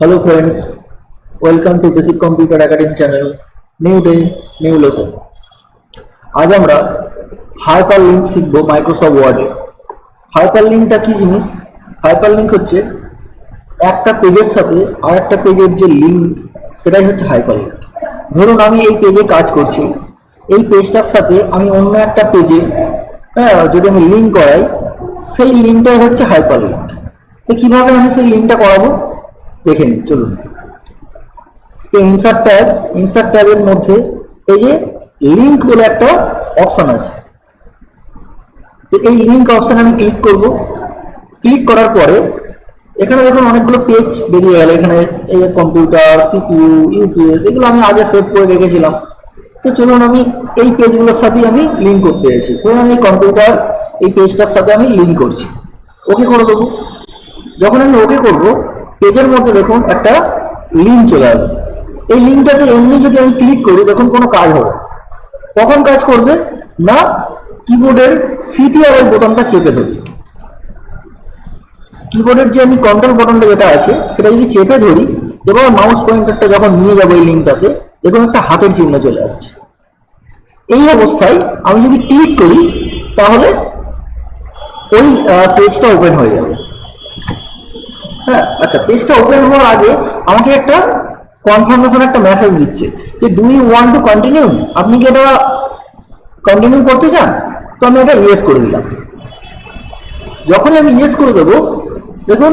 Hello friends, welcome to Basic Computer Academy channel. New day, new lesson. আজ আমরা hyperlink শিখব Microsoft ওয়ার্ডে hyper লিঙ্কটা কি জিনিস হাইপার লিঙ্ক হচ্ছে একটা পেজের সাথে আর একটা পেজের যে লিঙ্ক সেটাই হচ্ছে হাইপার লিঙ্ক ধরুন আমি এই পেজে কাজ করছি এই পেজটার সাথে আমি অন্য একটা পেজে হ্যাঁ যদি আমি লিঙ্ক করাই সেই লিঙ্কটাই হচ্ছে হাইপার লিঙ্ক তো কীভাবে আমি সেই লিঙ্কটা করাবো দেখে নিন চলুন ইনসার্ট ট্যাব ইনসার্ট ট্যাবের মধ্যে এই যে লিঙ্ক বলে একটা অপশন আছে। তো এই লিঙ্ক অপশন আমি ক্লিক করব। ক্লিক করার পরে এখানে দেখুন অনেকগুলো পেজ বেরিয়ে গেল। এখানে এই কম্পিউটার সিপিইউ ইউপিএস এগুলো আমি আগে সেভ করে রেখেছিলাম। তো চলুন আমি এই পেজগুলোর সাথেই আমি লিঙ্ক করতে চাইছি ধরুন আমি কম্পিউটার এই পেজটার সাথে আমি লিঙ্ক করছি। ওকে করে দেবো। যখন আমি ওকে করব পেজের মধ্যে দেখুন একটা লিঙ্ক চলে আসবে। এই লিঙ্কটাতে এমনি যদি আমি ক্লিক করি দেখুন কোনো কাজ হবে কখন কাজ করবে? না কিবোর্ডের সিটি আর বোতামটা চেপে ধরি কিবোর্ডের যে আমি কন্ট্রোল বাটনটা যেটা আছে, সেটা যদি চেপে ধরি, এবার মাউস পয়েন্টারটা যখন নিয়ে যাব এই লিঙ্কটাতে দেখুন একটা হাতের চিহ্ন চলে আসছে। এই অবস্থায় আমি যদি ক্লিক করি, তাহলে ওই পেজটা ওপেন হয়ে যাবে। হ্যাঁ আচ্ছা পেজটা ওপেন হওয়ার আগে আমাকে একটা কনফার্মেশন একটা মেসেজ দিচ্ছে যে do you want to continue আপনি কি এটা কন্টিনিউ করতে চান? তো আমি এটা ইয়েস করে দিলাম। যখনই আমি ইয়েস করে দেবো, দেখুন,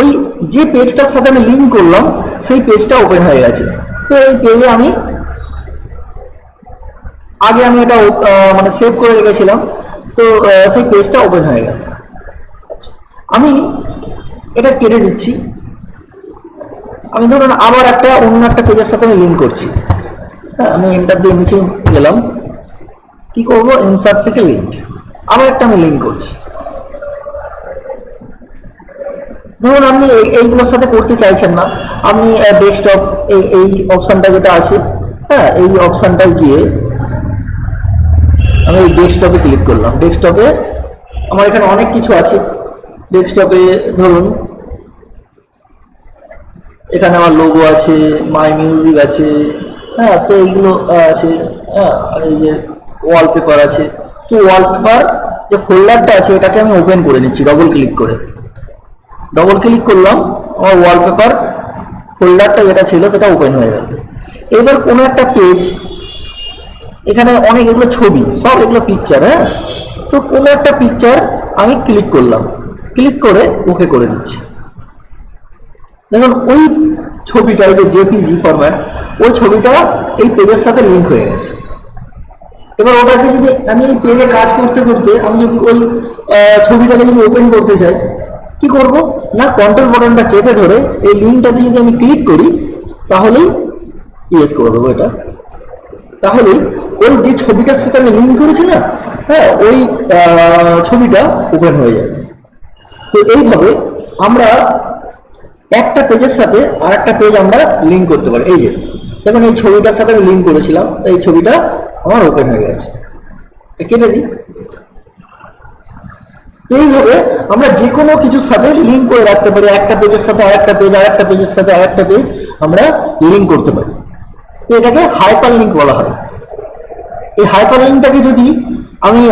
ওই যে পেজটার সাথে আমি লিঙ্ক করলাম, সেই পেজটা ওপেন হয়ে গেছে। তো এই পেজে আমি আগে আমি এটা মানে সেভ করে রেখেছিলাম। তো সেই পেজটা ওপেন হয়ে গেল। আমি এটা কেটে দিচ্ছি। আমি ধরুন আবার একটা অন্য একটা পেজের সাথে আমি লিঙ্ক করছি। হ্যাঁ আমি এন্টার দিয়ে নিচে গেলাম। কি করব? ইনসার্ট থেকে লিঙ্ক আবার একটা আমি লিঙ্ক করছি। ধরুন আপনি এই- এইগুলোর সাথে করতে চাইছেন না। আপনি ডেস্কটপ এই এই অপশনটা যেটা আছে হ্যাঁ এই অপশনটায় গিয়ে আমি এই ডেস্কটপে ক্লিক করলাম। ডেস্কটপে আমার এখানে অনেক কিছু আছে। ডেস্কটপে ধরুন এখানে আমার লোগো আছে মাই মিউজিক আছে হ্যাঁ তো এইগুলো আছে হ্যাঁ এই যে ওয়ালপেপার আছে। তো ওয়ালপেপার যে ফোল্ডারটা আছে, এটাকে আমি ওপেন করে নিচ্ছি ডবল ক্লিক করে। ডবল ক্লিক করলাম, আমার ওয়ালপেপার ফোল্ডারটা যেটা ছিল, সেটা ওপেন হয়ে গেল। এবার কোনো একটা পেজ এখানে অনেক এগুলো ছবি, সব এগুলো পিকচার হ্যাঁ? তো কোনো একটা পিকচার আমি ক্লিক করলাম। ক্লিক করে ওকে করে দিচ্ছি। দেখুন, ওই ছবিটা, ওই যে জেপিজি ফরম্যাট ওই ছবিটা এই পেজের সাথে লিঙ্ক হয়ে গেছে। এবার ওটাকে যদি আমি এই পেজে কাজ করতে করতে আমি যদি ওই ছবিটাকে যদি ওপেন করতে চাই, কি করব? না কন্ট্রোল বাটনটা চেপে ধরে এই লিঙ্কটাতে যদি আমি ক্লিক করি, তাহলেই ইয়েস করে দেবো এটা। তাহলে ওই যে ছবিটার সাথে আমি লিঙ্ক করেছি না হ্যাঁ ওই ছবিটা ওপেন হয়ে যাবে। তো এইভাবে আমরা একটা পেজের সাথে আর একটা পেজ আমরা লিঙ্ক করতে পারি। এই যে, দেখুন এই ছবিটার সাথে আমি লিঙ্ক করেছিলাম এই ছবিটা আমার ওপেন হয়ে গেছে। কেটে দিই। এইভাবে আমরা যে কোনো কিছুর সাথে লিঙ্ক করে রাখতে পারি। একটা পেজের সাথে আর একটা পেজ আর একটা পেজের সাথে আর একটা পেজ আমরা লিঙ্ক করতে পারি। তো এটাকে হাইপার লিঙ্ক বলা হয়। এই হাইপার লিঙ্কটাকে যদি আমি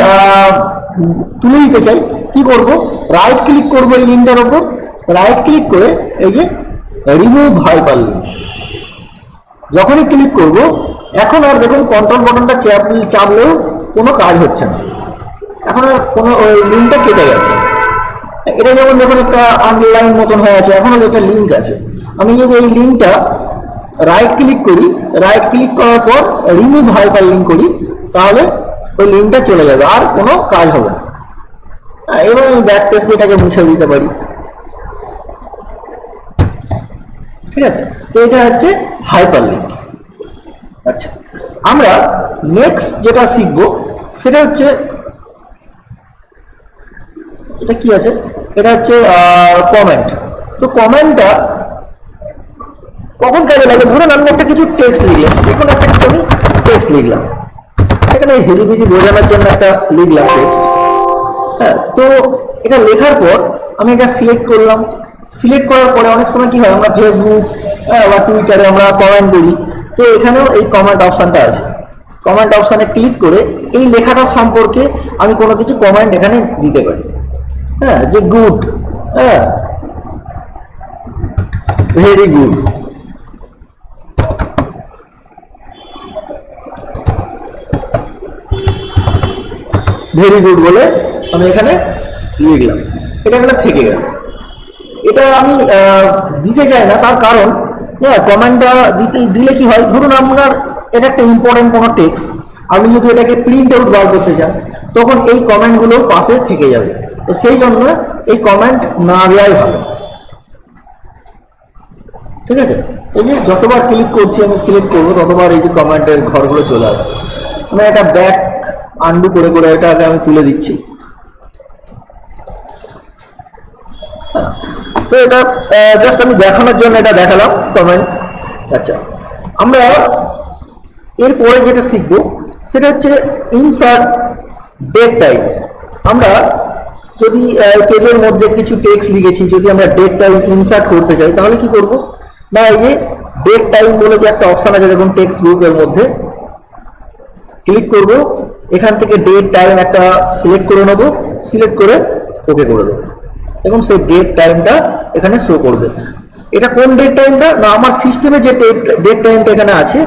তুলে দিতে চাই, কি করব? রাইট ক্লিক করব এই লিঙ্কটার উপর। রাইট ক্লিক করে এই যে রিমুভ হাইপার লিঙ্ক যখনই ক্লিক করব এখন আর দেখুন কন্ট্রোল বাটনটা চাপ চাপলেও কোনো কাজ হচ্ছে না। এখন আর কোনো ওই লিঙ্কটা কেটে গেছে। এটা যেমন দেখুন একটা আন্ডারলাইন মতন হয়ে আছে এখনও একটা লিঙ্ক আছে। আমি যদি এই লিঙ্কটা রাইট ক্লিক করি রাইট ক্লিক করার পর রিমুভ হাইপার লিঙ্ক করি তাহলে ওই লিঙ্কটা চলে যাবে আর কোনো কাজ হবে না। হ্যাঁ, এবার আমি ব্যাক টেস্ট এটাকে মুছে দিতে পারি। ঠিক আছে? তো এটা হচ্ছে হাইপার লিঙ্ক আচ্ছা আমরা নেক্সট যেটা শিখব, সেটা হচ্ছে, এটা কি আছে? এটা হচ্ছে কমেন্ট তো কমেন্টটা কখন কাজে লাগে? ধরুন আমি একটা কিছু টেক্সট লিখলাম, যে কোনো একটা কিছু আমি টেক্সট লিখলাম। এখানে হেজি ফেজি বোঝানোর জন্য একটা লিখলাম টেক্সট হ্যাঁ তো এটা লেখার পর আমি এটা সিলেক্ট করলাম। সিলেক্ট করার পরে অনেক সময় কি হয়, আমরা ফেসবুক বা টুইটারে আমরা কমেন্ট করি। তো এখানেও এই কমেন্ট অপশনটা আছে। কমেন্ট অপশানে ক্লিক করে এই লেখাটার সম্পর্কে আমি কোনো কিছু কমেন্ট এখানে দিতে পারি। হ্যাঁ যে গুড হ্যাঁ। ভেরি গুড ভেরি গুড বলে আমি এখানে লিখলাম। এটা এখানে থেকে গেল। এটা আমি দিতে চাই না তার কারণ হ্যাঁ কমেন্টটা দিতে দিলে কি হয় ধরুন আপনার এটা একটা ইম্পর্টেন্ট কোনো টেক্সট আপনি যদি এটাকে প্রিন্ট আউট বার করতে চান তখন এই কমেন্টগুলো পাশে থেকে যাবে। তো সেই জন্য এই কমেন্ট না দেওয়াই ভালো। ঠিক আছে? এই যে যতবার ক্লিক করছি আমি সিলেক্ট করব ততবার এই যে কমেন্টের ঘরগুলো চলে আসবে। আমি এটা ব্যাক আন্ডু করে করে এটাকে আমি তুলে দিচ্ছি। হ্যাঁ, তো এটা জাস্ট আমি দেখানোর জন্য এটা দেখালাম কমেন্ট আচ্ছা আমরা এরপরে যেটা শিখব, সেটা হচ্ছে ইনসার্ট ডেট টাইম আমরা যদি পেজের মধ্যে কিছু টেক্সট লিখেছি, যদি আমরা ডেট টাইম ইনসার্ট করতে চাই, তাহলে কি করব? না, এই যে ডেট টাইম বলে যে একটা অপশন আছে, দেখুন টেক্সট গ্রুপের মধ্যে। ক্লিক করব, এখান থেকে ডেট টাইম একটা সিলেক্ট করে নেব সিলেক্ট করে ওকে করে দেবো। এবং সেই ডেট টাইমটা এখানে শো করবে। এটা কোন ডেট টাইমটা না, আমার সিস্টেমে যে ডেট টাইমটা এখানে আছে,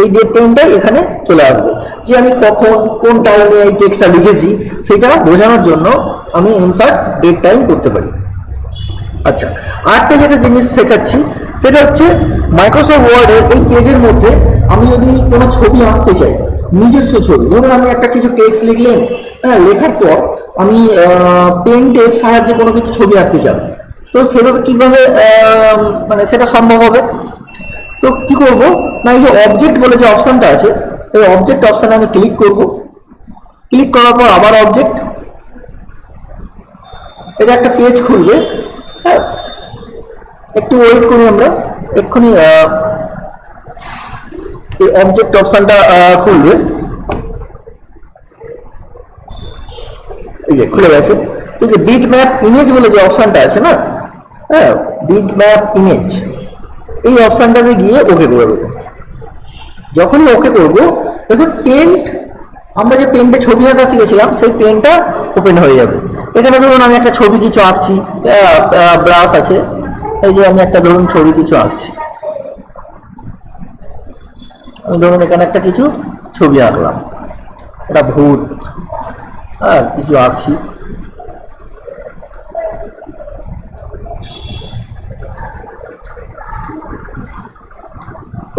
এই ডেট টাইমটাই এখানে চলে আসবে। যে আমি কখন, কোন টাইমে এই টেক্সটটা লিখেছি, সেটা বোঝানোর জন্য আমি ইনসার্ট ডেট টাইম করতে পারি। আচ্ছা আরেকটা যেটা জিনিস শেখাচ্ছি, সেটা হচ্ছে মাইক্রোসফট ওয়ার্ডের এই পেজের মধ্যে আমি যদি কোনো ছবি আঁকতে চাই, নিজস্ব ছবি, ধরুন আমি একটা কিছু টেক্সট লিখলেন হ্যাঁ লেখার পর আমি পেন্টের সাহায্যে কোনো কিছু ছবি আঁকতে চাই তো সেভাবে কীভাবে মানে সেটা সম্ভব হবে? তো কি করব? না, এই যে অবজেক্ট বলে যে অপশনটা আছে, এই অবজেক্ট অপশনে আমি ক্লিক করব। ক্লিক করার পর আবার অবজেক্ট এটা একটা পেজ খুলবে হ্যাঁ? একটু ওয়েট করি আমরা, এক্ষুনি এই অবজেক্ট অপশনটা খুলবে। এই যে খুলে গেছে। এই যে বিট ম্যাপ ইমেজ বলে যে অপশনটা আছে না হ্যাঁ বিট ম্যাপ ইমেজ এই অপশনটাতে গিয়ে ওকে করে দেবো। যখনই ওকে করব, দেখুন পেন্ট আমরা যে পেন্টে ছবি আঁকা শিখেছিলাম, সেই পেনটা ওপেন হয়ে যাবে। এখানে ধরুন, আমি একটা ছবি কিছু আঁকছি ব্রাশ আছে। এই যে আমি একটা ধরুন ছবি কিছু আঁকছি। আমি ধরুন, এখানে একটা কিছু ছবি আঁকলাম। এটা ভূত হ্যাঁ কিছু আঁকছি।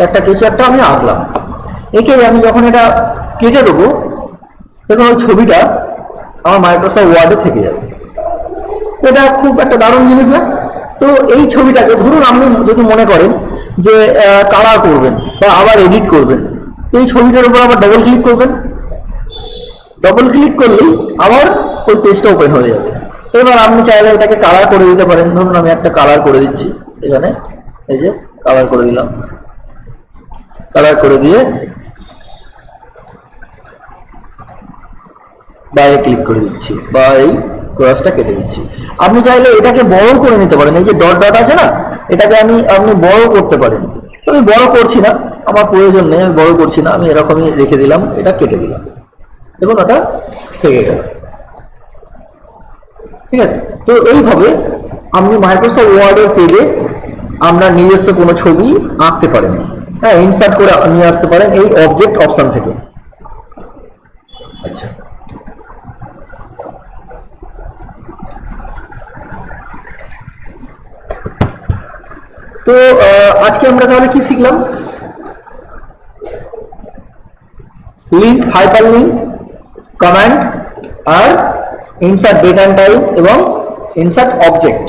একটা কিছু একটা আমি আঁকলাম। একে আমি যখন এটা কেটে দেবো তখন ওই ছবিটা আমার মাইক্রোসফট ওয়ার্ডে থেকে যাবে। তো এটা খুব একটা দারুণ জিনিস না? তো এই ছবিটাকে ধরুন আপনি যদি মনে করেন যে কালার করবেন বা আবার এডিট করবেন, তো এই ছবিটার উপর আবার ডবল ক্লিক করবেন। ডবল ক্লিক করলেই আবার ওই পেজটা ওপেন হয়ে যাবে। এবার আপনি চাইলে এটাকে কালার করে দিতে পারেন। ধরুন আমি একটা কালার করে দিচ্ছি। এখানে এই যে কালার করে দিলাম। কালার করে দিয়ে বাইরে ক্লিক করে দিচ্ছি বা এই ক্রসটা কেটে দিচ্ছি। আপনি চাইলে এটাকে বড় করে নিতে পারেন। এই যে ডট ডট আছে না, এটাকে আমি, আপনি বড় করতে পারেন। তো আমি বড় করছি না, আমার প্রয়োজন নেই, আমি বড় করছি না, আমি এরকমই রেখে দিলাম, এটা কেটে দিলাম। এবং ওটা থেকে গেল। ঠিক আছে? তো এইভাবে আপনি মাইক্রোসফট ওয়ার্ডের পেজে আমরা নিজস্ব কোনো ছবি আঁকতে পারেন। হ্যাঁ ইনসার্ট করে নিয়ে আসতে পারেন এই অবজেক্ট অপশন থেকে। আচ্ছা। তো আজকে আমরা তাহলে কি শিখলাম? লিঙ্ক হাইপার লিঙ্ক কমান্ড আর ইনসার্ট ডেট অ্যান্ড টাইম এবং ইনসার্ট অবজেক্ট